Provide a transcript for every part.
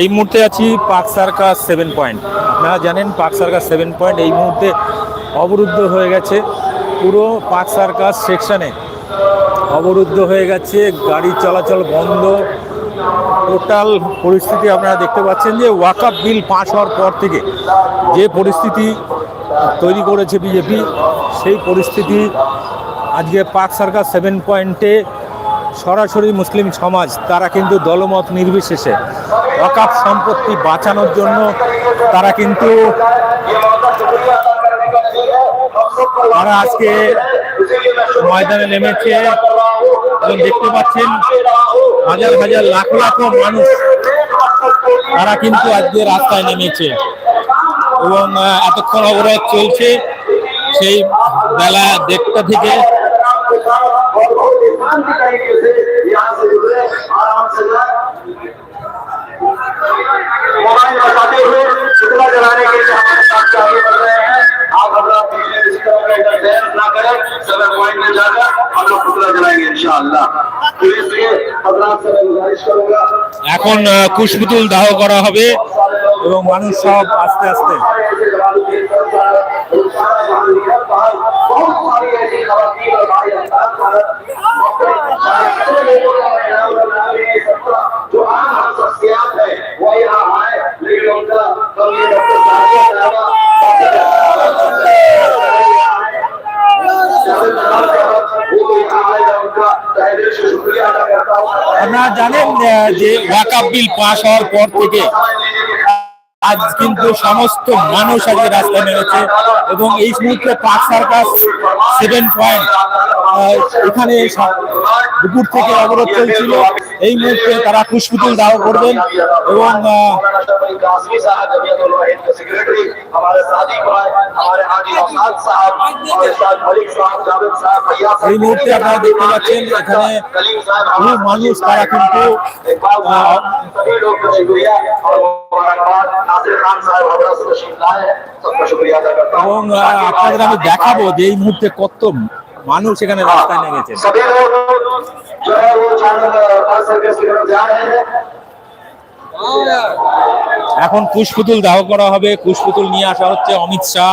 এই মুহূর্তে আছি পার্ক সার্কাস সেভেন পয়েন্ট। আপনারা জানেন পার্ক সার্কাস সেভেন পয়েন্ট এই মুহূর্তে অবরুদ্ধ হয়ে গেছে। পুরো পার্ক সার্কাস সেকশনে অবরুদ্ধ হয়ে গেছে। গাড়ি চলাচল বন্ধ। টোটাল পরিস্থিতি আপনারা দেখতে পাচ্ছেন যে ওয়াকআপ বিল পাশ হওয়ার পর থেকে যে পরিস্থিতি তৈরি করেছে বিজেপি, সেই পরিস্থিতি আজকে পার্ক সার্কাস সেভেন পয়েন্টে সরাসরি মুসলিম সমাজ, তারা কিন্তু দলমত নির্বিশেষে ওয়াকাপ সম্পত্তি বাঁচানোর জন্য তারা কিন্তু তারা আজকে ময়দানে নেমেছে। এবং দেখতে পাচ্ছেন হাজার হাজার লাখ লাখ মানুষ তারা কিন্তু আজকে রাস্তায় নেমেছে। এবং এতক্ষণ অবরোধ চলছে, সেই বেলা দেড়টা থেকে शांति तरीके से यहाँ से जुड़े आराम से जाए मोबाइल बचाते हुए शिकला जलाने के लिए हमारे साथ से आगे बढ़ रहे हैं आप अपना पीछे इस तरह का इंटरफेरेंस ना करें सदर पॉइंट में जाकर हम लोग पुतला जलाएंगे इंशाअल्लाह तो इसलिए हजरात से मैं गुजारिश करूंगा এখন আহ, কুশপুতুল দাহ করা হবে এবং মানুষ সব আস্তে আস্তে। আপনারা জানেন যে ওয়াকাপ বিল পাশ হওয়ার পর থেকে আজ কিন্তু সমস্ত মানুষ আজকে রাস্তায় নেমেছে এবং এই মুহূর্তে পার্ক সার্কাস সেভেন পয়েন্ট এখানে দুপুর থেকে অবরোধ চলছিল। এই মুহূর্তে তারা কুশপুতুল দাহ করবেন এবং এই মুহূর্তে আপনারা দেখতে পাচ্ছেন এখানে বহু মানুষ তারা কিন্তু এবং আপনাদের আমি দেখাবো যে এই মুহূর্তে কত মানুষ এখানে রাস্তায় নেমেছে। এখন কুশপুতুল দাহ করা হবে। কুশপুতুল নিয়ে আসা হচ্ছে অমিত শাহ।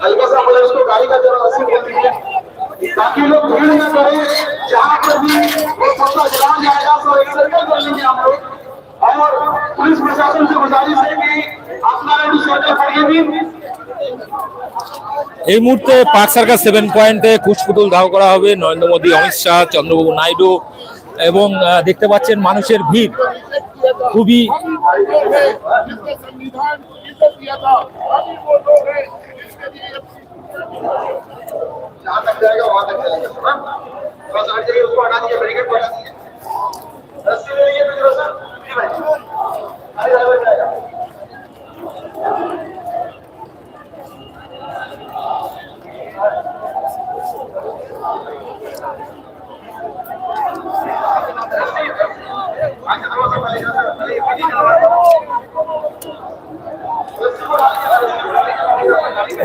हल्का सा बोले उसको गाड़ी का जरा रस्सी बोल दीजिए ताकि लोग भीड़ न करें जहाँ पर भी वो पतला जला जाएगा तो एक सर्कल कर लेंगे हम लोग और पुलिस प्रशासन से गुजारिश है कि আপনারা একটু সোজা করিয়ে দিন এই মুহূর্তে পার্ক সার্কাস সেভেন পয়েন্টে কুশপুতুল দাহ করা হবে নরেন্দ্র মোদী অমিত শাহ চন্দ্রবাবু নাইডু এবং আহ, দেখতে পাচ্ছেন মানুষের ভিড় खूबी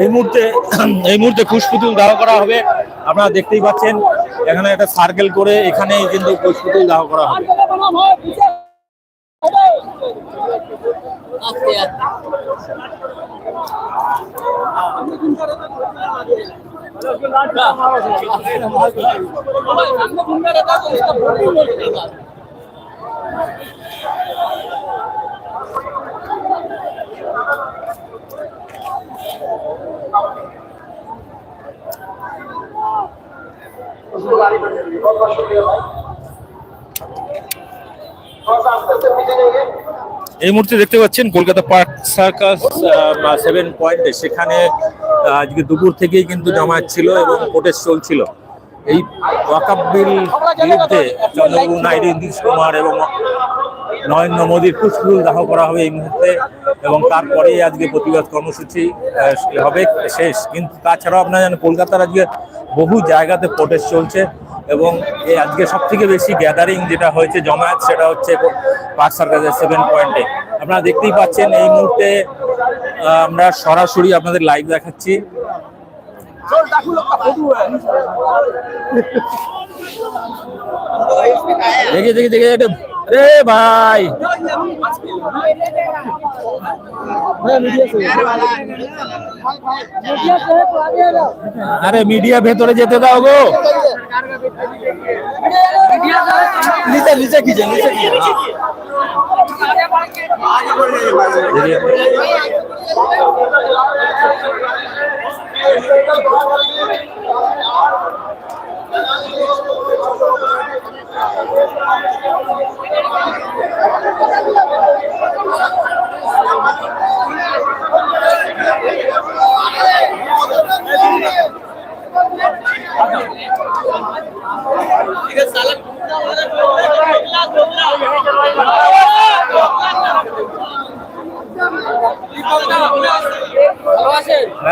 এই মুহূর্তে এই মুহূর্তে কুশপুতুল দাহ করা হবে। আপনারা দেখতেই পাচ্ছেন, এখানে একটা সার্কেল করে এখানে কিন্তু কুশপুতুল দাহ করা হবে। আস্তে এই মুহূর্তে দেখতে পাচ্ছেন কলকাতা পার্ক সার্কাস সেভেন পয়েন্টে সেখানে আজকে দুপুর থেকেই কিন্তু জমায়েত ছিল এবং প্রোটেস্ট চলছিল। এই ওয়াকাব বিল বিরুদ্ধে চন্দ্রবাবু নাইডু, নীতিশ কুমার এবং নরেন্দ্র মোদীর পুষ্পফুল দাহ করা হবে এই মুহূর্তে এবং তারপরে আজকে প্রতিবাদ কর্মসূচি হবে শেষ। কিন্তু তাছাড়াও আপনারা জানেন, কলকাতার আজকে বহু জায়গাতে প্রোটেস্ট চলছে এবং এই আজকে সব থেকে বেশি গ্যাদারিং যেটা হয়েছে, জমায়েত, সেটা হচ্ছে পার্ক সার্কাসের সেভেন পয়েন্টে আপনারা দেখতেই পাচ্ছেন এই মুহূর্তে আমরা সরাসরি আপনাদের লাইভ দেখাচ্ছি। দেখে দেখে দেখে এটা রে ভাই আরে মিডিয়া ভেতরে যেতে দাও গো নিচে নিচে খিচে নিচে ভালো Thank you.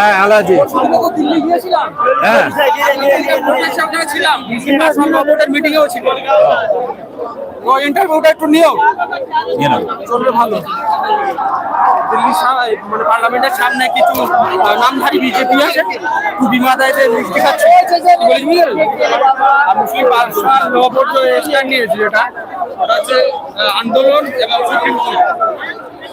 হ্যাঁ ভালো আছি দিল্লি গিয়েছিলাম হ্যাঁ। ছিলাম মিটিং এও ছিল ও ইন্টারভিউটা একটু নিও। চলবে ভালো দিল্লি মানে পার্লামেন্টের সামনে কিছু নামধারী বিজেপি আছে মাথায় যে মিষ্টি খাচ্ছে কি আর Muslim personal law board stand নিয়েছে ওটা হচ্ছে আন্দোলন এবং সুপ্রিম কোর্ট।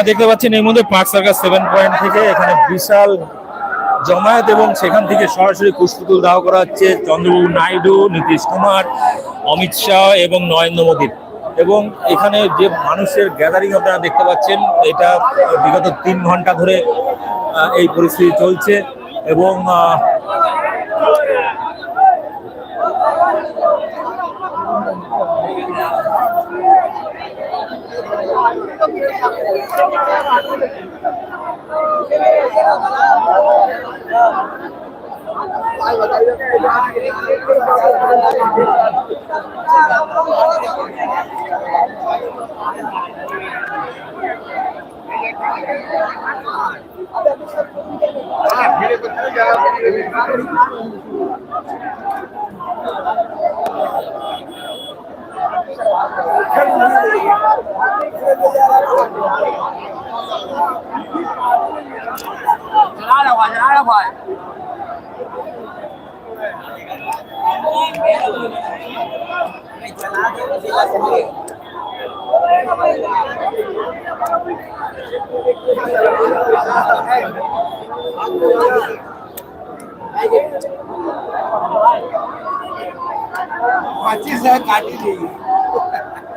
আপনারা দেখতে পাচ্ছেন এর মধ্যে পার্ক সার্কাস সেভেন পয়েন্ট থেকে এখানে বিশাল জমায়েত এবং সেখান থেকে সরাসরি পুষ্পতুল দাহ করা হচ্ছে চন্দ্রবাবু নাইডু, নীতিশ কুমার, অমিত শাহ এবং নরেন্দ্র মোদীর এবং এখানে যে মানুষের গ্যাদারিং আপনারা দেখতে পাচ্ছেন, এটা বিগত তিন ঘণ্টা ধরে এই পরিস্থিতি চলছে এবং আরে ফিরে করতে যাও ชนะแล้วว่ะชนะแล้วว่ะไม่ชนะเดี๋ยวเสียสติมาที่เสื้อการที่ดี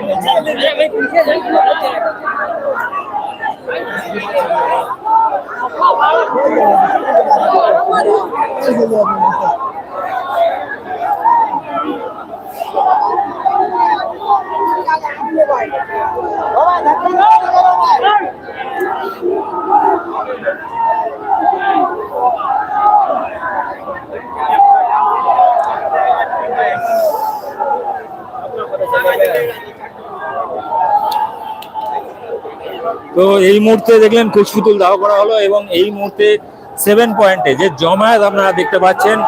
Thank you. তো এই মুহূর্তে দেখলেন কুচপুতুল দাহ করা হলো এবং এই মুহূর্তে সেভেন পয়েন্টে যে জমায়েত আপনারা দেখতে পাচ্ছেন,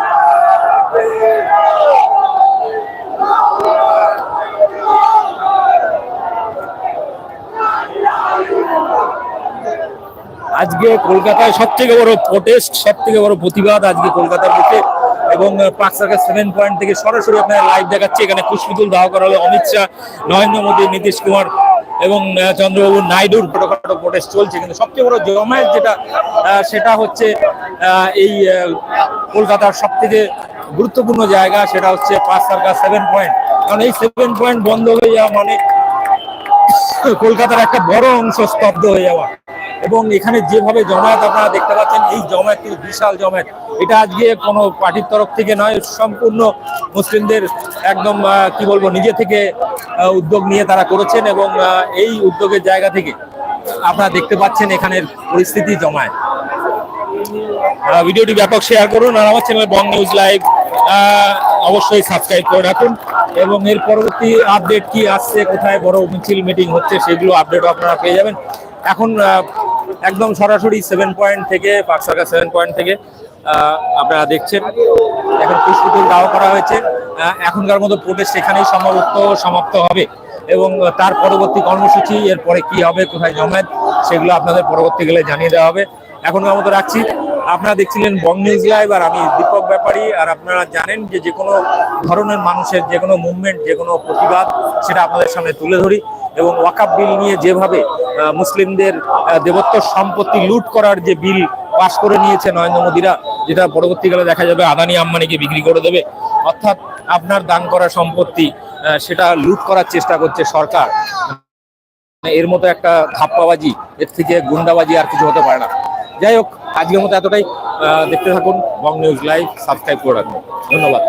আজকে কলকাতায় সব থেকে বড় প্রোটেস্ট সব থেকে বড় প্রতিবাদ আজকে কলকাতার বুকে এবং পাঁচ সার্কাস সেভেন পয়েন্ট থেকে সরাসরি আপনারা লাইভ দেখাচ্ছে। এখানে পুষ্পিতুল দাহ করা হলো। অমিত শাহ, নরেন্দ্র মোদী, নীতিশ কুমার এবং চন্দ্রবাবু নাইডুর ছোটখাটো প্রোটেস্ট চলছে, কিন্তু সবচেয়ে বড় জমায়েত যেটা সেটা হচ্ছে এই কলকাতার সব থেকে গুরুত্বপূর্ণ জায়গা, সেটা হচ্ছে পাঁচ সার্কাস সেভেন পয়েন্ট কারণ এই সেভেন পয়েন্ট বন্ধ হয়ে যাওয়া মানে কলকাতার একটা বড় অংশ স্তব্ধ হয়ে যাওয়া। এবং এখানে যেভাবে জমায়েত আপনারা দেখতে পাচ্ছেন, এই জমায়েত বিশাল জমায়েত। এটা আজকে কোনো পার্টির তরফ থেকে নয়, সম্পূর্ণ মুসলিমদের একদম কি বলব, নিজে থেকে উদ্যোগ নিয়ে তারা করেছেন এবং এই উদ্যোগের জায়গা থেকে আপনারা দেখতে পাচ্ছেন এখানের পরিস্থিতি জমায়েত। ভিডিওটি ব্যাপক শেয়ার করুন আর আমার চ্যানেল বং নিউজ লাইভ অবশ্যই সাবস্ক্রাইব করে রাখুন। এবং এর পরবর্তী আপডেট কি আসছে, কোথায় বড় মিছিল মিটিং হচ্ছে, সেগুলো আপডেট আপনারা পেয়ে যাবেন। এখন একদম সরাসরি সেভেন পয়েন্ট থেকে পাকসাকা সেভেন পয়েন্ট থেকে আপনারা দেখছেন। এখন পুষ্পতুল দাওয়া করা হয়েছে। এখনকার মতো প্রোটেস্ট এখানেই সমাপ্ত সমাপ্ত হবে। এবং তার পরবর্তী কর্মসূচি, এরপরে কি হবে, কোথায় জমায়েত, সেগুলো আপনাদের পরবর্তী গেলে জানিয়ে দেওয়া হবে। এখনকার মতো রাখছি। আপনারা দেখছিলেন বং নিউজ লাইভ আর আমি দীপক ব্যাপারী। আর আপনারা জানেন যে যে কোনো ধরনের মানুষের যে কোনো মুভমেন্ট যে কোনো প্রতিবাদ, সেটা আপনাদের সামনে তুলে ধরি এবং ওয়াকাপ বিল নিয়ে যেভাবে মুসলিমদের দেবত্ব সম্পত্তি লুট করার যে বিল পাশ করে নিয়েছে নরেন্দ্র মোদীরা, যেটা পরবর্তীকালে দেখা যাবে আদানি আম্বানিকে বিক্রি করে দেবে। অর্থাৎ আপনার দান করা সম্পত্তি সেটা লুট করার চেষ্টা করছে সরকার। এর মতো একটা ধাপ্পাবাজি, এর থেকে গুন্ডাবাজি আর কিছু হতে পারে না। যাই হোক আজকের মতো এতটাই। দেখতে থাকুন বং নিউজ লাইভ সাবস্ক্রাইব করে রাখুন। ধন্যবাদ।